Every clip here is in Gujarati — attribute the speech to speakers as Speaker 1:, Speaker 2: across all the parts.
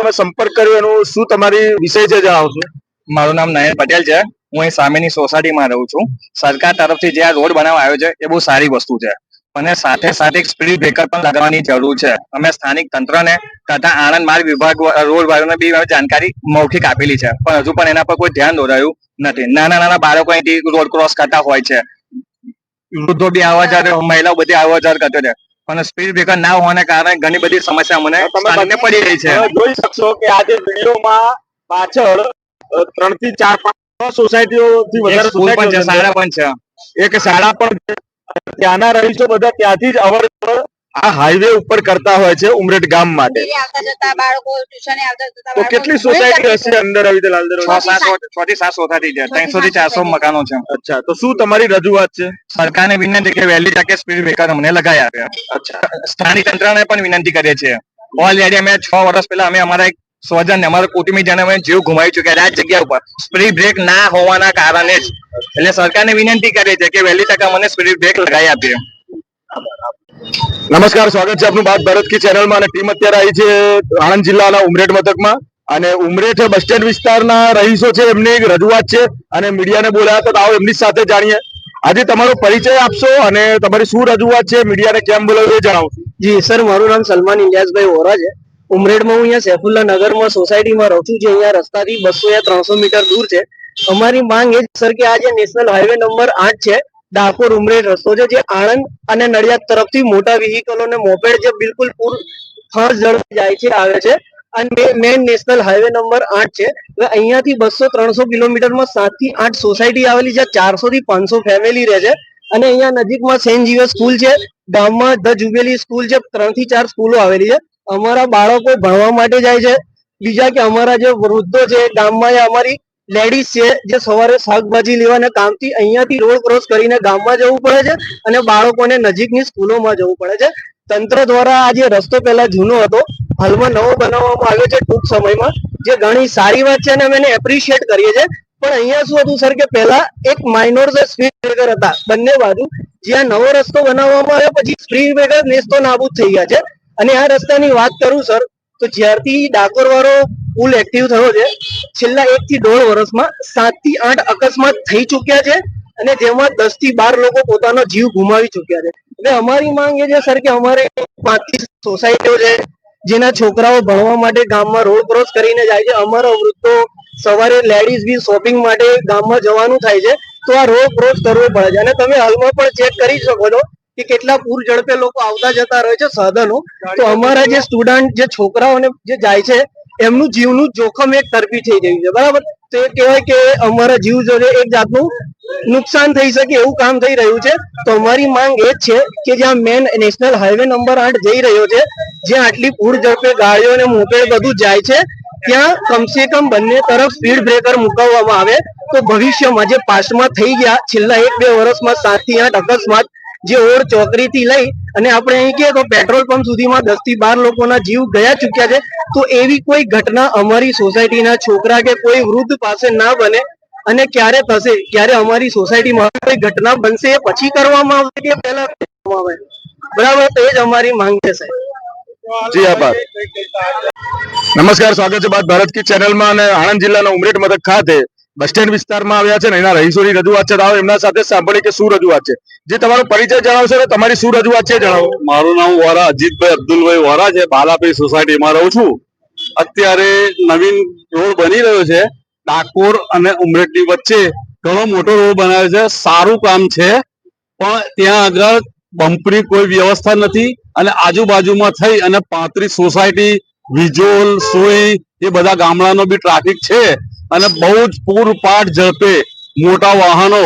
Speaker 1: તમે સંપર્ક કર્યો એનું, શું તમારી વિષય છે જણાવશો
Speaker 2: મારું નામ નયન પટેલ છે. હું અહીં સામેની સોસાયટીમાં રહું છું. સરકાર તરફથી જે આ રોડ બનાવવા આવ્યો છે, એ બહુ સારી વસ્તુ છે. અને સાથે સાથે એક સ્પીડ બ્રેકર પણ લગાવવાની જરૂર છે. અમે સ્થાનિક તંત્રને તથા આણંદ માર્ગ વિભાગ રોડ વાળાને બી જાણકારી મૌખિક આપેલી છે. પણ હજુ પણ એના પર કોઈ ધ્યાન દોરાયું નથી. નાના નાના બાળકો અહીંથી રોડ ક્રોસ કરતા હોય છે. વૃદ્ધો બી આવા મહિલાઓ બધી આવા કરતો છે. પણ સ્પીડ બ્રેકર ના હોવાને કારણે ઘણી બધી સમસ્યા મને સામને પડી રહી છે.
Speaker 1: જોઈ શકશો કે આજે વિડીયોમાં પાછળ ત્રણથી ચાર પાંચ સોસાયટીઓ થી વધારે
Speaker 2: સ્કૂલ પણ છે શાળા પણ છે.
Speaker 1: એક શાળા પણ ત્યાંના રહીશો બધા ત્યાંથી જ અવર આ હાઈવે ઉપર કરતા હોય છે ઉમરેઠ ગામ માટે.
Speaker 3: ડેલી આવતા જતા બાળકો ટ્યુશને આવતા જતા
Speaker 1: તો કેટલી સોસાયટી હશે અંદર આવી
Speaker 2: છ સો- થી સાત સોસાયટી છે ત્રણસો થી ચારસો મકાનો છે.
Speaker 1: અચ્છા તો શું તમારી રજૂઆત છે?
Speaker 2: સરકારને વિનંતી કે વહેલી તકે સ્પીડ બ્રેકર અમને લગાવી આપે.
Speaker 1: અચ્છા.
Speaker 2: સ્થાનિક તંત્રને પણ વિનંતી કરીએ છીએ. ઓલરેડી અમે છ વર્ષ પહેલા અમે અમારા એક સ્વજન અમારા કુટુંબી જન અમે જીવ ગુમાવી ચુક્યા છે આ જગ્યા ઉપર. સ્પીડ બ્રેક ના હોવાના કારણે જ. એટલે સરકારને વિનંતી કરીએ છીએ કે વહેલી તકે અમને સ્પીડ બ્રેક લગાવી આપીએ.
Speaker 1: નમસ્કાર, સ્વાગત છે આપનું બાદ ભારત કી ચેનલમાં અને ટીમ અત્યારે આવી છે આણંદ જિલ્લાના ઉમરેઠ મથકમાં. અને ઉમરેઠ બસ સ્ટેન્ડ વિસ્તારના રહીશો છે, એમની રજૂઆત છે અને મીડિયાને બોલાયા તો આવો એમની સાથે જાણીએ. આજે તમારો પરિચય આપશો અને તમારી શું રજૂઆત છે, મીડિયાને કેમ બોલાવ્યું એ જણાવશો
Speaker 4: જી, સર, મારું નામ સલમાન ઇલિયાસભાઈ વોરા છે. ઉમરેડમાં હું અહીંયા સૈફુલ્લા નગરમાં સોસાયટીમાં રહું છું, જે અહીંયા રસ્તાથી બસો યા ત્રણસો મીટર દૂર છે. અમારી માંગ એ સર, કે આ જે નેશનલ હાઈવે નંબર આઠ છે ડાકોર ઉમરેડ રસ્તો છે, જે આણંદ અને નડિયાદ તરફથી મોટા વ્હીકલો ને મોપેડ જે બિલકુલ પૂર ફાસ્ટ ઝડપે જાય છે, આવે છે. અને મેન નેશનલ હાઈવે નંબર આઠ છે. હવે અહીંયાથી બસો ત્રણસો કિલોમીટરમાં સાતથી આઠ સોસાયટી આવેલી છે ચારસો થી પાંચસો ફેમિલી રહે છે. અને અહીંયા નજીકમાં સેન્ટ જીવસ સ્કૂલ છે, ગામમાં ધ જુબેલી સ્કૂલ છે ત્રણથી ચાર સ્કૂલો આવેલી છે. અમારા બાળકો ભણવા માટે જાય છે. બીજા કે અમારા જે વૃદ્ધો છે, ગામમાં અમારી લેડીઝ છે, જે સવારે શાકભાજી લેવાના કામથી અહીંયાથી રોડ ક્રોસ કરીને ગામમાં જવું પડે છે અને બાળકોને નજીકની સ્કૂલોમાં જવું પડે છે. તંત્ર દ્વારા આ જે રસ્તો પહેલા જૂનો હતો, હાલમાં નવો બનાવવામાં આવ્યો છે ટૂંક સમયમાં, જે ઘણી સારી વાત છે અને અમે એપ્રિશિએટ કરીએ છીએ. પણ અહીંયા શું હતું સર કે પહેલા એક માઇનોર સ્પીડ બ્રેકર હતા, બંને બાજુ જ્યાં નવો રસ્તો બનાવવામાં આવ્યો પછી સ્પીડ બ્રેકર નેસ્તો નાબૂદ થઈ ગયા છે. અને આ રસ્તાની વાત કરું સર તો જ્યારથી ડાકોર વાળો પુલ એક્ટિવ થયો છે. છેલ્લા એક થી દોઢ વર્ષમાં સાતથી આઠ અકસ્માત થઈ ચુક્યા છે અને જેમાં દસથી બાર લોકો પોતાનો જીવ ગુમાવી ચુક્યા છે. એટલે અમારી માંગ એ છે, સર, કે અમારે પાંત્રીસ સોસાયટીઓ છે, જેના છોકરાઓ ભણવા માટે ગામમાં રોડ ક્રોસ કરીને જાય છે. અમારા વૃદ્ધો સવારે લેડીઝ બી શોપિંગ માટે ગામમાં જવાનું થાય છે. તો આ રોડ ક્રોસ કરવો પડે છે. અને તમે હાલમાં પણ ચેક કરી શકો છો કે કેટલા પૂર ઝડપે લોકો આવતા જતા રહે છે સાધનો. તો અમારા જે સ્ટુડન્ટ જે છોકરાઓને જે જાય છે એમનું જીવનું જોખમ એક તરફી થઈ રહ્યું છે. બરાબર? તો એ કહેવાય કે અમારા જીવ જોડે એક જાતનું નુકસાન થઈ શકે એવું કામ થઈ રહ્યું છે. તો અમારી માંગ એ જ છે કે જ્યાં મેન નેશનલ હાઈવે નંબર આઠ જઈ રહ્યો છે, જ્યાં આટલી પૂર ઝડપે ગાડીઓ અને મોપેડ બધું જાય છે, ત્યાં કમસે કમ બંને તરફ સ્પીડ બ્રેકર મુકાવવામાં આવે. તો ભવિષ્યમાં જે પાસમાં થઈ ગયા, છેલ્લા એક બે વર્ષમાં સાતથી આઠ અકસ્માત જે ઓર ચોકડી થી લઈ અને આપણે અહીં કહીએ તો પેટ્રોલ પંપ સુધીમાં દસથી બાર લોકોના જીવ ગયા ચુક્યા છે. તો એવી કોઈ ઘટના અમારી સોસાયટીના છોકરા કે કોઈ વૃદ્ધ પાસે ના બને અને ક્યારે થશે? ક્યારે અમારી સોસાયટીમાં કોઈ ઘટના બનશે એ પછી કરવામાં આવશે કે પહેલા કરવામાં આવે બરાબર? એ જ અમારી માંગ છે, સાહેબ.
Speaker 1: જી, આભાર. નમસ્કાર, સ્વાગત છે બાદ ભારત કી ચેનલમાં અને આણંદ જિલ્લાના ઉમરેઠ મથક ખાતે. બસ સ્ટેન્ડ વિસ્તારમાં આવ્યા છે ને એના રહીશોની રજૂઆત છે. આવો એમના સાથે સાંભળી કે શું રજૂઆત છે. જે તમારો પરિચય જણાવશો ને તમારી શું રજૂઆત છે જણાવો.
Speaker 5: મારું નામ વોરા, અજીતભાઈ અબ્દુલભાઈ વોરા છે. બાલાપી સોસાયટીમાં રહું છું. અત્યારે નવીન રોડ બની રહ્યો છે. ડાકોર અને ઉમરેઠની વચ્ચે ઘણો મોટો રોડ બનાવ્યો છે. સારું કામ છે. પણ ત્યાં આગળ બમ્પની કોઈ વ્યવસ્થા નથી અને આજુબાજુમાં થઈ અને પાંત્રીસ સોસાયટી વિજોલ સોઈ એ બધા ગામડાનો બી ટ્રાફિક છે. અને બહુ જ પૂરપાટ ઝડપે મોટા વાહનો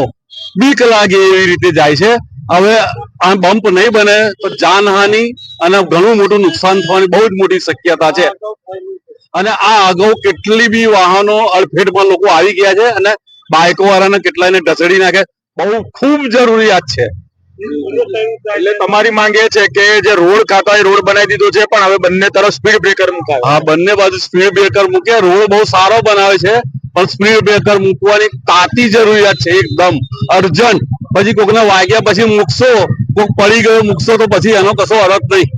Speaker 5: બીક લાગે એવી રીતે જાય છે. હવે આ બમ્પ નહીં બને તો જાનહાનિ અને ઘણું મોટું નુકસાન થવાની બહુ જ મોટી શક્યતા છે. અને આ અગાઉ કેટલી બી વાહનો અડફેટમાં લોકો આવી ગયા છે અને બાઇકો વાળાને કેટલાયને ઢસડી નાખે. બહુ ખૂબ જરૂરિયાત છે.
Speaker 1: એટલે તમારી માંગ છે કે જે રોડ ખાતા રોડ બનાવી દીધો છે, પણ હવે બંને તરફ સ્પીડ બ્રેકર મુકાય.
Speaker 5: હા, બંને બાજુ સ્પીડ બ્રેકર મૂકે રોડ બહુ સારો બનાવે છે, પણ સ્પીડ બ્રેકર મૂકવાની તાતી જરૂરિયાત છે એકદમ. અર્જન્ટ. પછી કોકને વાગ્યા પછી મૂકશો, કોક પડી ગયો મૂકશો તો પછી એનો કશો અર્થ નહીં.